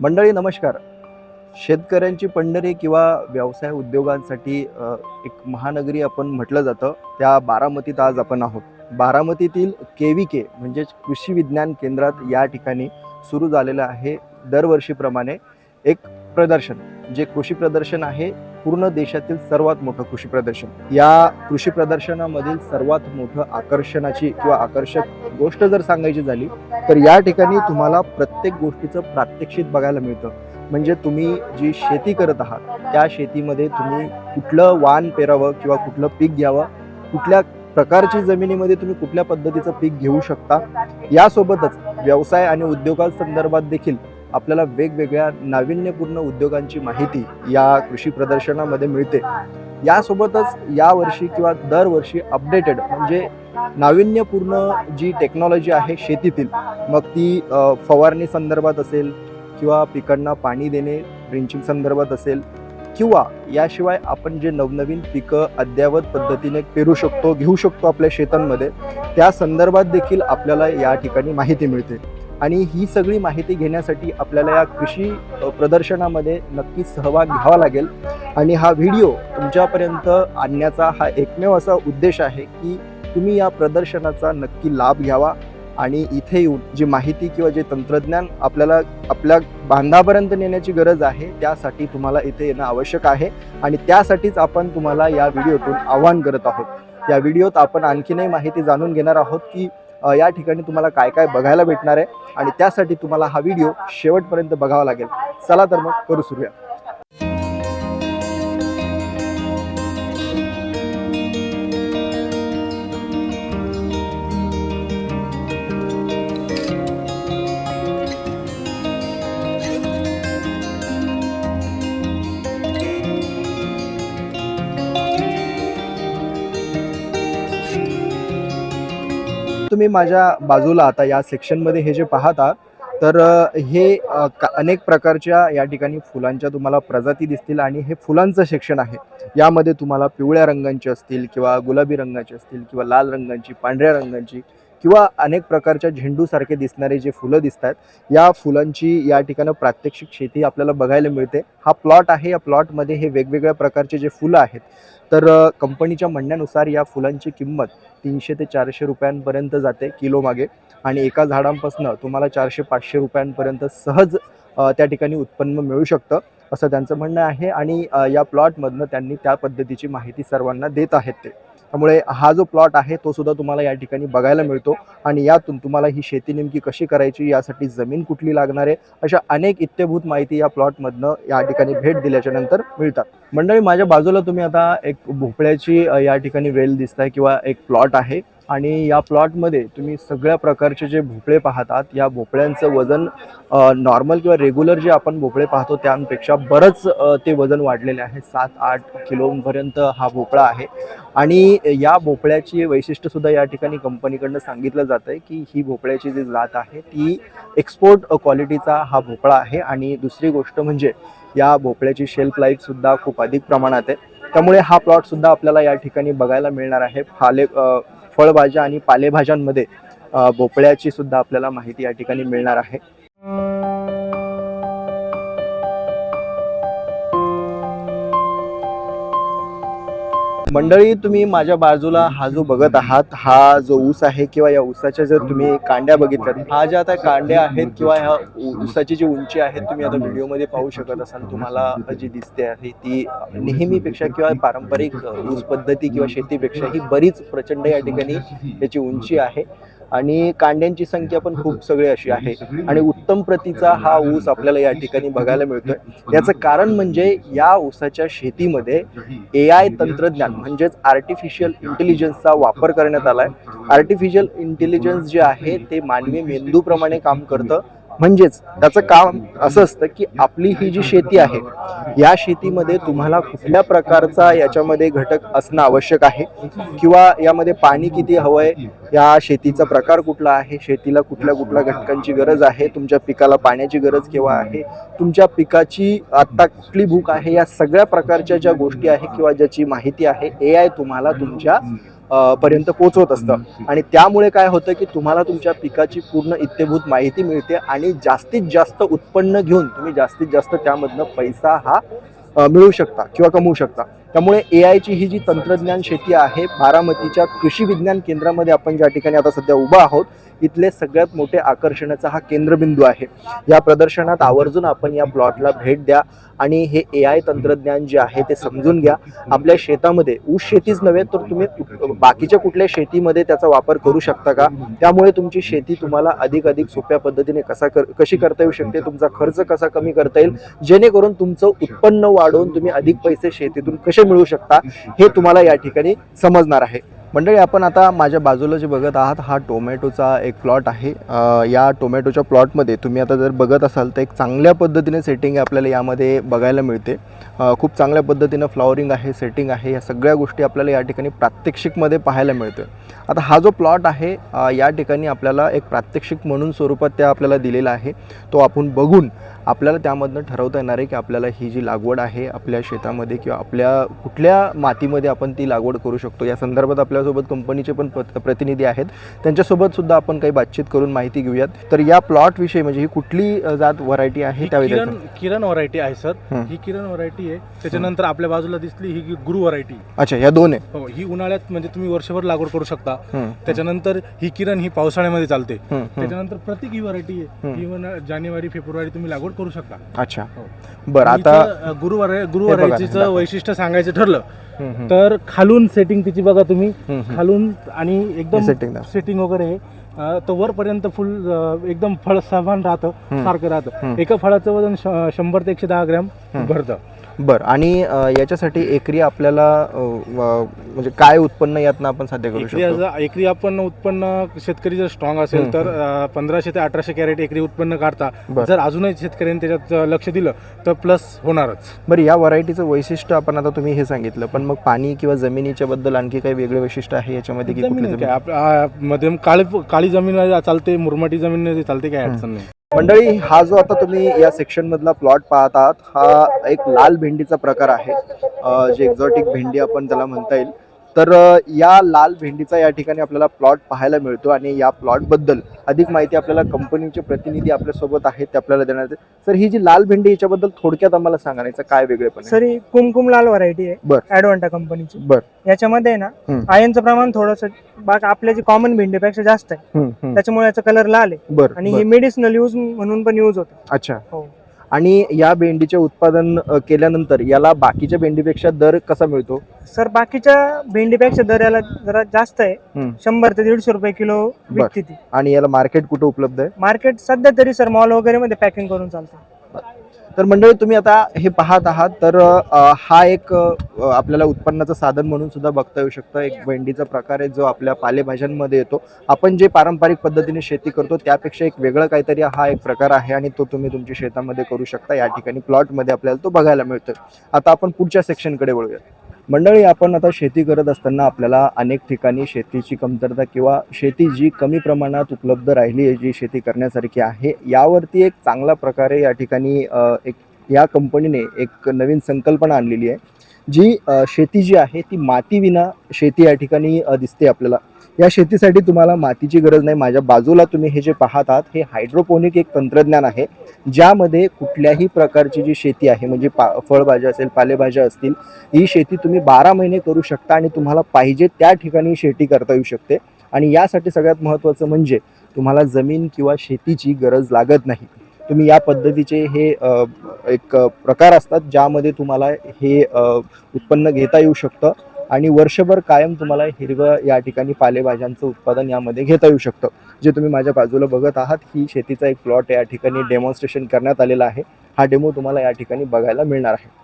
मंडळी नमस्कार. शेतकऱ्यांची पंढरी किंवा व्यवसाय उद्योगांसाठी एक महानगरी आपण म्हटलं जातं. त्या बारामतीत आज आपण आहोत. बारामतीतील के व्ही के म्हणजेच कृषी विज्ञान केंद्रात या ठिकाणी सुरू झालेलं आहे दरवर्षीप्रमाणे एक प्रदर्शन. जे कृषी प्रदर्शन आहे पूर्ण देशातील सर्वात मोठं कृषी प्रदर्शन. या कृषी प्रदर्शनामधील सर्वात मोठं आकर्षणाची किंवा आकर्षक गोष्ट जर सांगायची झाली तर या ठिकाणी तुम्हाला प्रत्येक गोष्टीचं प्रात्यक्षिक बघायला मिळतं. म्हणजे तुम्ही जी शेती करत आहात त्या शेतीमध्ये तुम्ही कुठलं वाण पेरावं किंवा कुठलं पीक घ्यावं कुठल्या प्रकारची जमिनीमध्ये तुम्ही कुठल्या पद्धतीचं पीक घेऊ शकता यासोबतच व्यवसाय आणि उद्योगांसंदर्भात देखील आपल्याला वेगवेगळ्या नाविन्यपूर्ण उद्योगांची माहिती या कृषी प्रदर्शनामध्ये मिळते. यासोबतच यावर्षी किंवा दरवर्षी अपडेटेड म्हणजे नाविन्यपूर्ण जी टेक्नॉलॉजी आहे शेतीतील मग ती फवारणी संदर्भात असेल किंवा पिकांना पाणी देणे ड्रिंचिंग संदर्भात असेल किंवा याशिवाय आपण जे नवनवीन पिकं अद्ययावत पद्धतीने पेरू शकतो घेऊ शकतो आपल्या शेतांमध्ये त्या संदर्भात देखील आपल्याला या ठिकाणी माहिती मिळते. आणि ही सगळी माहिती घेण्यासाठी आपल्याला या कृषी प्रदर्शनामध्ये नक्कीच सहभाग घ्यावा लागेल. आणि हा व्हिडिओ तुमच्यापर्यंत आणण्याचा हा एकमेव असा उद्देश आहे की तुम्ही या प्रदर्शनाचा नक्की लाभ घ्यावा आणि इथे येऊन जी माहिती किंवा जे तंत्रज्ञान आपल्याला आपल्या बांधापर्यंत नेण्याची गरज आहे त्यासाठी तुम्हाला इथे येणं आवश्यक आहे. आणि त्यासाठीच आपण तुम्हाला या व्हिडिओतून आवाहन करत आहोत. या व्हिडिओत आपण आणखीनही माहिती जाणून घेणार आहोत की या ठिकाणी तुम्हाला काय काय बघायला भेटणार आहे आणि त्यासाठी तुम्हाला हा व्हिडिओ शेवटपर्यंत बघावा लागेल. चला तर मग करू सुरूया तुम्ही माझ्या बाजूला आता या सेक्शनमध्ये हे जे पाहता तर हे का- अनेक प्रकारच्या या ठिकाणी फुलांच्या तुम्हाला प्रजाती दिसतील आणि हे फुलांचं सेक्शन आहे. यामध्ये तुम्हाला पिवळ्या रंगांची असतील किंवा गुलाबी रंगाची असतील किंवा लाल रंगांची पांढऱ्या रंगांची किंवा अनेक प्रकारच्या झेंडूसारखे दिसणारे जे फुलं दिसत आहेत या फुलांची या ठिकाणं प्रात्यक्षिक शेती आपल्याला बघायला मिळते. हा प्लॉट आहे या प्लॉटमध्ये हे वेगवेगळ्या प्रकारचे जे फुलं आहेत तर कंपनीच्या म्हणण्यानुसार या फुलांची किंमत तीनशे ते चारशे रुपयांपर्यंत जाते किलो मागे आणि एका झाडांपासून तुम्हाला चारशे पाचशे रुपयांपर्यंत सहज त्या ठिकाणी उत्पन्न मिळू शकतं असं त्यांचं म्हणणं आहे आणि या प्लॉटमधनं त्यांनी त्या पद्धतीची माहिती सर्वांना देत आहेत ते. त्यामुळे हा जो प्लॉट आहे तो सुद्धा तुम्हाला या ठिकाणी बघायला मिळतो. आणि यातून तुम्हाला ही शेती नेमकी कशी करायची यासाठी जमीन कुठली लागणार आहे अशा अनेक इत्यभूत माहिती या प्लॉटमधनं या ठिकाणी भेट दिल्याच्या नंतर मिळतात. मंडळी माझ्या बाजूला तुम्ही आता एक भोपळ्याची या ठिकाणी वेल दिसताय किंवा एक प्लॉट आहे. आणि या प्लॉटमध्ये तुम्ही सगळ्या प्रकारचे जे भोपळे पाहतात या भोपळ्यांचं वजन नॉर्मल किंवा रेग्युलर जे आपण भोपळे पाहतो त्यापेक्षा बरंच ते वजन वाढलेले आहे. सात आठ किलोपर्यंत हा भोपळा आहे. आणि या भोपळ्याची वैशिष्ट्यसुद्धा या ठिकाणी कंपनीकडनं सांगितलं जात आहे की ही भोपळ्याची जी जात आहे ती एक्सपोर्ट क्वालिटीचा हा भोपळा आहे. आणि दुसरी गोष्ट म्हणजे या भोपळ्याची शेल्फ लाईफसुद्धा खूप अधिक प्रमाणात आहे. त्यामुळे हा प्लॉटसुद्धा आपल्याला या ठिकाणी बघायला मिळणार आहे. फाले फळभाज्या आणि पालेभाज्यांमध्ये भोपळ्याची सुद्धा आपल्याला माहिती या ठिकाणी मिळणार आहे. मंडळी तुम्ही माझ्या बाजूला हा जो बघत आहात हा जो ऊस आहे किंवा या ऊसाच्या जर तुम्ही कांड्या बघितल्यात हा ज्या आता कांड्या आहेत किंवा ह्या ऊसाची जी उंची आहे तुम्ही आता व्हिडिओमध्ये पाहू शकत असाल. तुम्हाला जी दिसते आहे ती नेहमीपेक्षा किंवा पारंपरिक ऊस पद्धती किंवा शेतीपेक्षा ही बरीच प्रचंड या ठिकाणी याची उंची आहे. आणि कांड्यांची संख्या पण खूप सगळी अशी आहे. आणि उत्तम प्रतीचा हा ऊस आपल्याला या ठिकाणी बघायला मिळतोय. याचं कारण म्हणजे या ऊसाच्या शेतीमध्ये ए आय तंत्रज्ञान म्हणजेच आर्टिफिशियल इंटेलिजन्सचा वापर करण्यात आलाय. आर्टिफिशियल इंटेलिजन्स जे आहे ते मानवी मेंदूप्रमाणे काम करतं. म्हणजेच त्याचं काम असं असतं की आपली ही जी शेती आहे या शेतीमध्ये तुम्हाला कुठल्या प्रकारचा याच्यामध्ये घटक असणं आवश्यक आहे? किंवा यामध्ये पाणी किती हवं आहे? या शेतीचा प्रकार कुठला आहे? शेतीला कुठल्या कुठल्या घटकांची गरज आहे? तुमच्या पिकाला पाण्याची गरज केव्हा आहे? तुमच्या पिकाची आत्ता कुठली भूक आहे? या सगळ्या प्रकारच्या ज्या गोष्टी आहे किंवा ज्याची माहिती आहे ए आय तुम्हाला तुमच्या पर्यंत पोहोचवत असतं. आणि त्यामुळे काय होतं की तुम्हाला तुमच्या पिकाची पूर्ण इत्यभूत माहिती मिळते आणि जास्तीत जास्त उत्पन्न घेऊन तुम्ही जास्तीत जास्त त्यामधनं पैसा हा मिळवू शकता किंवा कमवू शकता. त्यामुळे ए आयची ही जी तंत्रज्ञान शेती आहे बारामतीच्या कृषी विज्ञान केंद्रामध्ये आपण ज्या ठिकाणी आता सध्या उभा आहोत इथले सगळ्यात मोठे आकर्षणाचा हा केंद्रबिंदू आहे. या प्रदर्शनात आवर्जून आपण या प्लॉटला भेट द्या आणि हे ए आय तंत्रज्ञान जे आहे ते समजून घ्या. आपल्या शेतामध्ये ऊस शेतीच नव्हे तर तुम्ही बाकीच्या कुठल्या शेतीमध्ये त्याचा वापर करू शकता का? त्यामुळे तुमची शेती तुम्हाला अधिक अधिक सोप्या पद्धतीने कसा कर कशी करता येऊ शकते तुमचा खर्च कसा कमी करता येईल जेणेकरून तुमचं उत्पन्न वाढवून तुम्ही अधिक पैसे शेतीतून कसे मिळवू शकता हे तुम्हाला या ठिकाणी समजणार आहे. मंडळी आपण आता माझ्या बाजूला जे बघत आहात हा टोमॅटोचा एक प्लॉट आहे. या टोमॅटोच्या प्लॉटमध्ये तुम्ही आता जर बघत असाल तर एक चांगल्या पद्धतीने सेटिंग आपल्याला यामध्ये बघायला मिळते. खूप चांगल्या पद्धतीनं फ्लॉवरिंग आहे सेटिंग आहे या सगळ्या गोष्टी आपल्याला या ठिकाणी प्रात्यक्षिकमध्ये पाहायला मिळतं. आता हा जो प्लॉट आहे या ठिकाणी आपल्याला एक प्रात्यक्षिक म्हणून स्वरूपात त्या आपल्याला दिलेला आहे. तो आपण बघून आपल्याला त्यामधनं ठरवता येणार आहे की आपल्याला ही जी लागवड आहे आपल्या शेतामध्ये किंवा आपल्या कुठल्या मातीमध्ये आपण ती लागवड करू शकतो. या संदर्भात आपल्यासोबत कंपनीचे पण प्रतिनिधी आहेत. त्यांच्यासोबत सुद्धा आपण काही बातचीत करून माहिती घेऊयात. तर या प्लॉट विषयी म्हणजे ही कुठली जात व्हरायटी आहे त्यावेळी किरण किरण व्हरायटी आहे सर हं. किरण व्हरायटी आहे. त्याच्यानंतर आपल्या बाजूला दिसली ही गुरु व्हरायटी अच्छा या दोन आहे. हो ही उन्हाळ्यात म्हणजे तुम्ही वर्षभर लागवड करू शकता. त्याच्यानंतर ही किरण ही पावसाळ्यामध्ये चालते. त्याच्यानंतर प्रतीक ही व्हरायटी आहे. हं. जानेवारी फेब्रुवारी तुम्ही लागवड करू शकता अच्छा हो. बरं आता हिचं, अ, गुरु व्हराय- गुरु बघा, व्हरायटीचं दाखवा. वैशिष्ट्य सांगायचं ठरलं. तर खालून सेटिंग तिची बघा तुम्ही. खालून आणि एकदम setting दाखव. सेटिंग वगैरे आहे. अ, तर वरपर्यंत फुल अ, एकदम फळ समान राहतं. सारखं. राहतं एका फळाचं वजन श- शंभर ते एकशे दहा ग्रॅम. भरतं बरं आणि अ, याच्यासाठी एकरी आपल्याला अ, व- म्हणजे काय उत्पन्न यातनं आपण साध्य करू एकरी शकतो? आज- एकरी आपण उत्पन्न शेतकरी जर स्ट्रॉंग असेल तर अ, पंधराशे ते अठराशे कॅरेट एकरी उत्पन्न काढता. बरं. जर अजूनही शेतकऱ्यांनी त्याच्यात अ, लक्ष दिलं तर प्लस होणारच. बरं या व्हरायटीचं वैशिष्ट्य आपण आता तुम्ही हे सांगितलं पण मग पाणी किंवा जमिनीच्या बद्दल आणखी काही वेगळे वैशिष्ट्य आहे याच्यामध्ये की जमीन कुठली आहे जमीन? काय आप- आ, मध्यम काळी काळी जमीन चालते मुरमाटी जमीन चालते काय अडचण नाही. मंडळी हा जो आता तुम्ही या सेक्शनमधला प्लॉट पाहत आहात हा एक लाल भेंडीचा प्रकार आहे. जे एक्झॉटिक भेंडी आपण त्याला म्हणता येईल. तर या लाल भेंडीचा या ठिकाणी आपल्याला प्लॉट पाहायला मिळतो आणि या प्लॉटबद्दल अधिक माहिती आपल्याला कंपनीचे प्रतिनिधी आपल्यासोबत आहेत ते आपल्याला देणार आहेत सर ही जी लाल भेंडी याच्याबद्दल थोडक्यात आम्हाला सांगा ना, याचं काय वेगळेपण आहे? सर ही कुमकुम लाल व्हरायटी आहे बर. ऍडवांटा कंपनीची बर याच्यामध्ये ना. आयनचं प्रमाण थोडस बाग आपल्या जी कॉमन भेंडीपेक्षा जास्त आहे. त्याच्यामुळे याचा कलर लाल आहे बरं आणि. हे मेडिसिनल यूज म्हणून पण यूज होतं अच्छा हो. आणि या भेंडीचे उत्पादन केल्यानंतर याला बाकीच्या भेंडीपेक्षा दर कसा मिळतो? सर बाकीच्या भेंडीपेक्षा दर याला जरा जास्त आहे. शंभर ते दीडशे रुपये किलो विकते ती. आणि याला मार्केट कुठे उपलब्ध आहे? मार्केट सध्या तरी सर मॉल वगैरे मध्ये पॅकिंग करून चालतं. तर मंडळी तुम्ही आता हे पाहत आहात. तर हा एक आपल्याला उत्पन्नाचं साधन म्हणून सुद्धा बघता येऊ शकतं. एक भेंडीचा प्रकार आहे जो आपल्या पालेभाज्यांमध्ये येतो. आपण जे पारंपरिक पद्धतीने शेती करतो त्यापेक्षा एक वेगळं काहीतरी हा एक प्रकार आहे आणि तो तुम्ही तुमच्या शेतामध्ये करू शकता. या ठिकाणी प्लॉटमध्ये आपल्याला तो बघायला मिळतो आता आपण पुढच्या सेक्शनकडे वळूयात. मंडळी आपण आता शेती करत असताना आपल्याला अनेक ठिकाणी शेतीची कमतरता किंवा शेती जी कमी प्रमाणात उपलब्ध राहिली आहे जी शेती करण्यासारखी आहे यावरती एक चांगल्या प्रकारे या ठिकाणी एक या कंपनीने एक नवीन संकल्पना आणलेली आहे जी शेती जी आहे ती मातीविना शेती या ठिकाणी दिसते आपल्याला. या शेतीसाठी तुम्हाला मातीची गरज नाही. माझ्या बाजूला तुम्ही हे जे पाहत आहात हे हायड्रोपोनिक एक तंत्रज्ञान आहे ज्यामध्ये कुठल्याही प्रकारची जी शेती आहे म्हणजे पा फळभाज्या असेल पालेभाज्या असतील ही शेती तुम्ही बारा महिने करू शकता आणि तुम्हाला पाहिजे त्या ठिकाणी शेती करता येऊ शकते. आणि यासाठी सगळ्यात महत्त्वाचं म्हणजे तुम्हाला जमीन किंवा शेतीची गरज लागत नाही. तुम्ही या पद्धतीचे हे एक प्रकार असतात ज्यामध्ये तुम्हाला हे उत्पन्न घेता येऊ शकतं. आणि वर्षभर कायम तुम्हाला हिरवं या ठिकाणी पालेभाज्यांचं उत्पादन यामध्ये घेता येऊ शकतं. जे तुम्ही माझ्या बाजूला बघत आहात ही शेतीचा एक प्लॉट या ठिकाणी डेमॉन्स्ट्रेशन करण्यात आलेला आहे. हा डेमो तुम्हाला या ठिकाणी बघायला मिळणार आहे.